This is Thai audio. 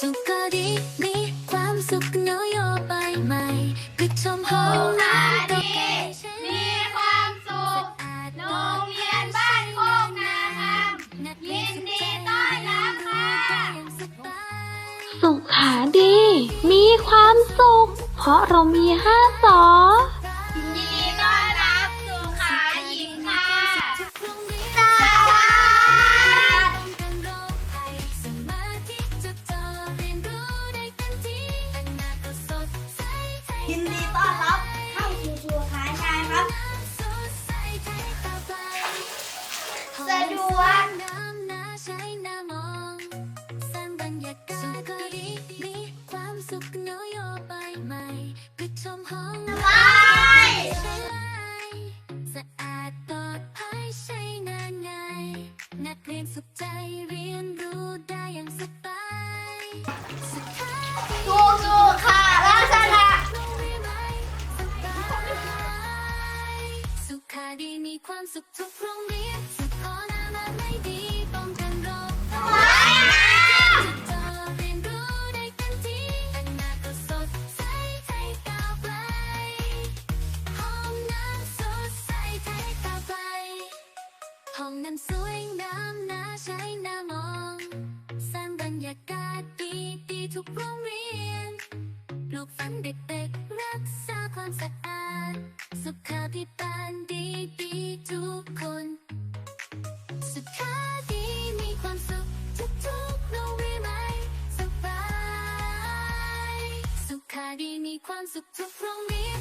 สุขก็ดีมีความสุขนโยบายใหม่ก็ชมห้องน้ำก็ใกล้ใช้มีความสุขสะอาดโรงเรียนบ้านโคกนางามนักเรียนยินดีต้อนรับค่ะอย่างสบายสุขาดี มีความสุข เพราะเรามีห้าสอยิ ยินดีต้อนรับเข้าสู่สุขาชายครับ สะดวกน้ำน่าใช้น้ามองสร้างบรรยากาศก็ดีมีความสุขนโยบายใหม่ก็ชมห้องไปใช้สะอาดปลอดภัยใช้งานง่ายนักเรียนสุขใจเรียน ความสุขทุกโรงเรียนสุขอนามัยไม่ดีป้องกันโรคภัยจะเจอเรียนรู้ได้เต็มที่อนาคตสดใสไทยก้าวไกลห้องน้ำสดใสไทยก้าวไกลห้องน้ำสวยงามน่าใช้น่ามองสร้างบรรยากาศดีดีทุกโรงเรียนปลูกฝันเด็กๆรักษาความสะอาดสุขาพิบาลดี ทุกคน สุขาดีมีความสุขทุกทุกโนวีไหมสบาย สุขาดีมีความสุขทุกโรงเรียน